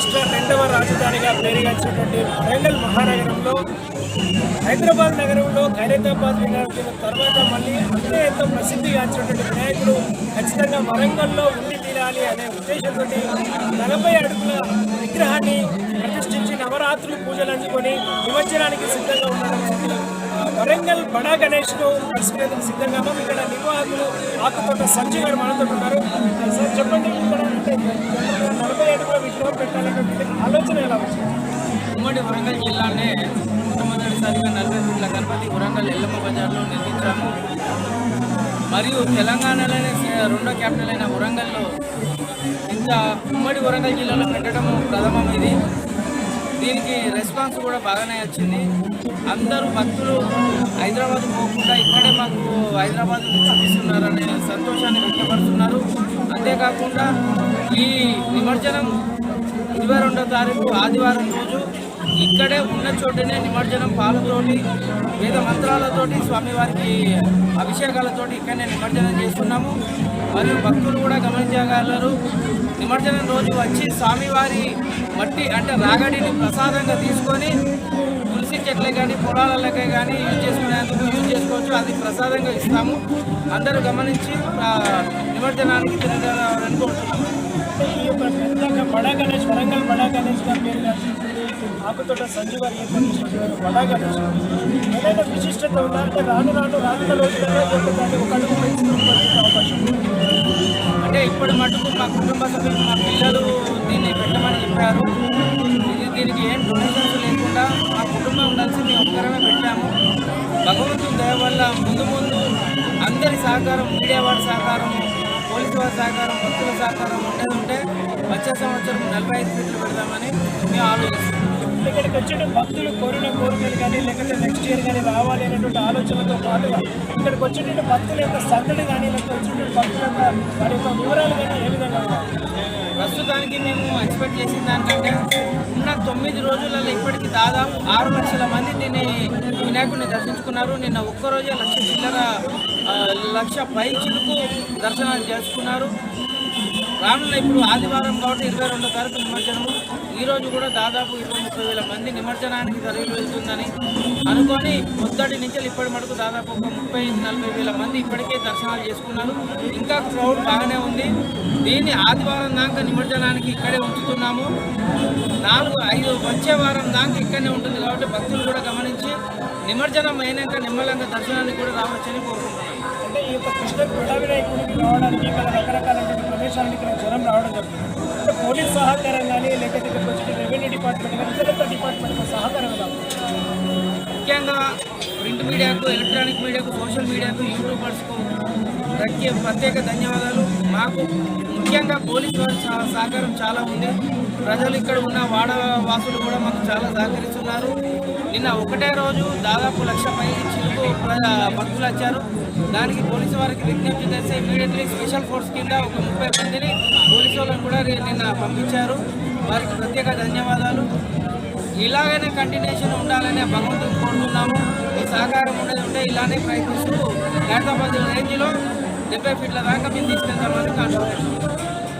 రాష్ట్ర రెండవ రాజధానిగా పేరుగాంచినటువంటి వరంగల్ మహానగరంలో హైదరాబాద్ నగరంలో ఖైరతాబాద్ వినాయకుడు తర్వాత మళ్ళీ అంతే ఎంతో ప్రసిద్ధిగాంచినటువంటి వినాయకుడు ఖచ్చితంగా వరంగల్లో ఉండి తీరాలి అనే ఉద్దేశంతో నలభై అడుగుల విగ్రహాన్ని ప్రతిష్ఠించి పూజలు అందుకొని నిమజ్జనానికి సిద్ధంగా ఉండడం వరంగల్ బడా గణేష్ను కలిసిపోయేందుకు సిద్ధంగా ఉన్నాం. ఇక్కడ నిర్వాహకులు ఆకుతోట సంజయ్ గారు మనతో ఉన్నారు. సార్ చెప్పండి ఇక్కడ అంటే నలభై అడుగుల విగ్రహం పెట్టాలనేటువంటి ఆలోచన ఎలా వచ్చింది? ఉమ్మడి వరంగల్ జిల్లానే మొట్టమొదటిసారిగా నలభై ఫీట్ల గణపతి వరంగల్ ఎల్లమ్మ బజార్లో నిర్మించాము. మరియు తెలంగాణలోనే రెండో క్యాపిటల్ అయిన వరంగల్లో ఇంత ఉమ్మడి వరంగల్ జిల్లాలో పెట్టడం ప్రథమం ఇది. దీనికి రెస్పాన్స్ కూడా బాగానే వచ్చింది. అందరూ భక్తులు హైదరాబాద్ పోకుండా ఇక్కడే మాకు హైదరాబాద్ చూపిస్తున్నారనే సంతోషాన్ని వ్యక్తపరుస్తున్నారు. అంతేకాకుండా ఈ నిమజ్జనం ఇరవై రెండో తారీఖు ఆదివారం రోజు ఇక్కడే ఉన్న చోటనే నిమజ్జనం పాలతోటి వేద మంత్రాలతోటి స్వామివారికి అభిషేకాలతోటి ఇక్కడనే నిమజ్జనం చేస్తున్నాము. మరియు భక్తులు కూడా గమనించగలరు. నిమజ్జనం రోజు వచ్చి స్వామివారి మట్టి అంటే రాగడిని ప్రసాదంగా తీసుకొని తులసి చెట్లే కానీ పొలాలకే కానీ యూజ్ చేసుకునేందుకు యూజ్ చేసుకోవచ్చు. అది ప్రసాదంగా ఇస్తాము. అందరూ గమనించి నిమజ్జనానికి తిరగాలని కోరుతున్నాము ఈ యొక్క బడా గణేష్ వరంగల్ బడా గణేష్ గారి పేరు ఆకుతోట గారు ఏర్పాటు బడా గణేష్ ఏదైనా విశిష్టత ఉందా రాను రాను రానున్న రోజులలో దాన్ని ఒక అడుగు ఇప్పుడు మటుకు మా కుటుంబ సభ్యులు మా పిల్లలు దీన్ని పెట్టమని చెప్పారు. ఇది దీనికి ఏం డొనేషన్స్ లేకుండా మా కుటుంబం కలిసి మేము ఒక్కరమే పెట్టాము. భగవంతుని దయ వల్ల ముందు ముందు అందరి సహకారం మీడియా వారి సహకారం పోలీసు వారి సహకారం భక్తుల సహకారం ఉండేది ఉంటే వచ్చే సంవత్సరం నలభై ఐదు ఫీట్లు పెడదామని మేము ఆలోచిస్తున్నాం. ఇక్కడికి వచ్చిన భక్తులు కోరిన కోరికలు కానీ లేకపోతే నెక్స్ట్ ఇయర్ కానీ రావాలి అనేటువంటి ఆలోచనతో పాటుగా ఇక్కడికి వచ్చినటువంటి భక్తుల యొక్క సందడి కానీ లేకపోతే వచ్చినటువంటి భక్తుల యొక్క వారి యొక్క వివరాలు కానీ ఏ విధంగా ప్రస్తుతానికి మేము ఎక్స్పెక్ట్ చేసిన దానికంటే ఉన్న తొమ్మిది రోజులలో ఇప్పటికి దాదాపు ఆరు లక్షల మంది దీన్ని వినాయకుడిని దర్శించుకున్నారు. నిన్న ఒక్కరోజే లక్ష చిల్లర లక్ష పై చిలుకు దర్శనాలు చేసుకున్నారు. రానున్న ఇప్పుడు ఆదివారం కాబట్టి ఇరవై రెండో తారీఖు నిమజ్జనము. ఈరోజు కూడా దాదాపు ఇరవై ముప్పై వేల మంది నిమజ్జనానికి తరలి వెళ్తుందని అనుకొని పొద్దుటి నుంచి ఇప్పటి మటుకు దాదాపు ఒక ముప్పై నలభై వేల మంది ఇప్పటికే దర్శనాలు చేసుకున్నారు. ఇంకా క్రౌడ్ బాగానే ఉంది. దీన్ని ఆదివారం దాకా నిమజ్జనానికి ఇక్కడే ఉంచుతున్నాము. నాలుగు ఐదు వచ్చే వారం దాకా ఇక్కడనే ఉంటుంది కాబట్టి భక్తులు కూడా గమనించి నిమజ్జనం అయినాక నిమ్మలంగా దర్శనానికి కూడా రావచ్చని కోరుకుంటున్నాను ఈ యొక్క కృష్ణ క్రీడా వినాయకుడికి రావడానికి ఇక్కడ రకరకాలైన ప్రదేశాలకు ఇక్కడ జ్వరం రావడం జరుగుతుంది. అంటే పోలీస్ సహకారం కానీ లేకపోతే ఇక్కడికి వచ్చి రెవెన్యూ డిపార్ట్మెంట్ కానీ ఇతర డిపార్ట్మెంట్ సహకారం ముఖ్యంగా ప్రింట్ మీడియాకు ఎలక్ట్రానిక్ మీడియాకు సోషల్ మీడియాకు యూట్యూబర్స్కు ప్రత్యేక ప్రత్యేక ధన్యవాదాలు. మాకు ముఖ్యంగా పోలీస్ వారి సహకారం చాలా ఉంది. ప్రజలు ఇక్కడ ఉన్న వాడ వాసులు కూడా మాకు చాలా సహకరిస్తున్నారు. నిన్న ఒకటే రోజు దాదాపు లక్ష పై భక్తులు వచ్చారు. దానికి పోలీసు వారికి విజ్ఞప్తి చేస్తే ఇమీడియట్లీ స్పెషల్ ఫోర్స్ కింద ఒక ముప్పై మందిని పోలీసు వాళ్ళని కూడా నిన్న పంపించారు. వారికి ప్రత్యేక ధన్యవాదాలు. ఇలాగైనా కంటిన్యూషన్ ఉండాలని భగవంతుడు కోరుతున్నాము. సహకారం ఉండేది ఉంటే ఇలానే ప్రయత్నిస్తూ హైదరాబాద్ రేంజ్లో డెబ్బై ఫీట్ల దాకా మేము తీసుకెళ్తామని కాన్సన్ట్రేషన్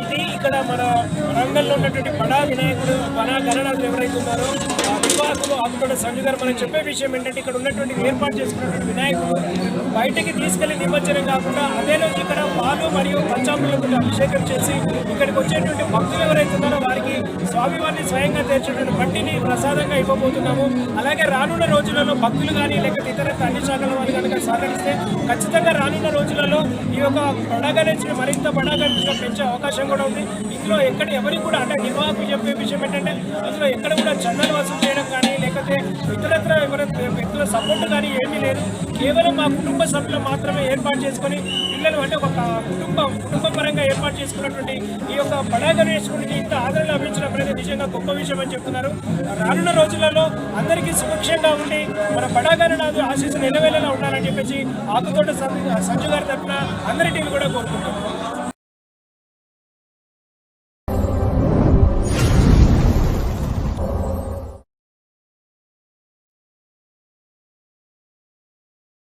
ఇది ఇక్కడ మన వరంగల్లో ఉన్నటువంటి బడా వినాయకుడు బడా గణనాథులు ఎవరైతే ఉన్నారో ఆ సంజు గారు మనం చెప్పే విషయం ఏంటంటే ఇక్కడ ఉన్నటువంటి ఏర్పాటు చేసుకున్నటువంటి వినాయకుడు బయటికి తీసుకెళ్ళి నిమజ్జనం కాకుండా అదే రోజు ఇక్కడ పాలు మరియు పంచామృతులతో అభిషేకం చేసి ఇక్కడికి వచ్చేటువంటి భక్తులు ఎవరైతే ఉన్నారో వారికి స్వామివారిని స్వయంగా తెరిచేటువంటి మట్టిని ప్రసాదంగా ఇవ్వబోతున్నాము. అలాగే రానున్న రోజులలో భక్తులు కానీ లేకపోతే ఇతర అన్ని శాఖల వారు కనుక సహకరిస్తే ఖచ్చితంగా రానున్న రోజులలో ఈ యొక్క బడాగణేశ్వరి మరింత బడాగణేశ్వరి పెంచే అవకాశం కూడా ఉంది. ఇందులో ఎక్కడ ఎవరికి కూడా అంటే నిర్వాహకులు చెప్పే విషయం ఏంటంటే అందులో ఎక్కడ కూడా చందన వసూలు లేకపోతే ఇతరత్ర వ్యక్తుల సపోర్ట్ కానీ ఏమీ లేదు. కేవలం మా కుటుంబ సభ్యులు మాత్రమే ఏర్పాటు చేసుకొని పిల్లలు అంటే ఒక కుటుంబం కుటుంబ పరంగా ఏర్పాటు చేసుకున్నటువంటి ఈ యొక్క బడా గణేశ్వరుడికి ఇంత ఆదరణ లభించడం అనేది నిజంగా గొప్ప విషయం అని చెప్తున్నారు. రానున్న రోజులలో అందరికీ సుభిక్షంగా ఉండి మన బడా గణనాథు ఆశీస్సులు నిలవేళలా ఉండాలని చెప్పేసి ఆకుతోట సంజు గారి తరఫున అందరి టీం కూడా కోరుకుంటున్నాం.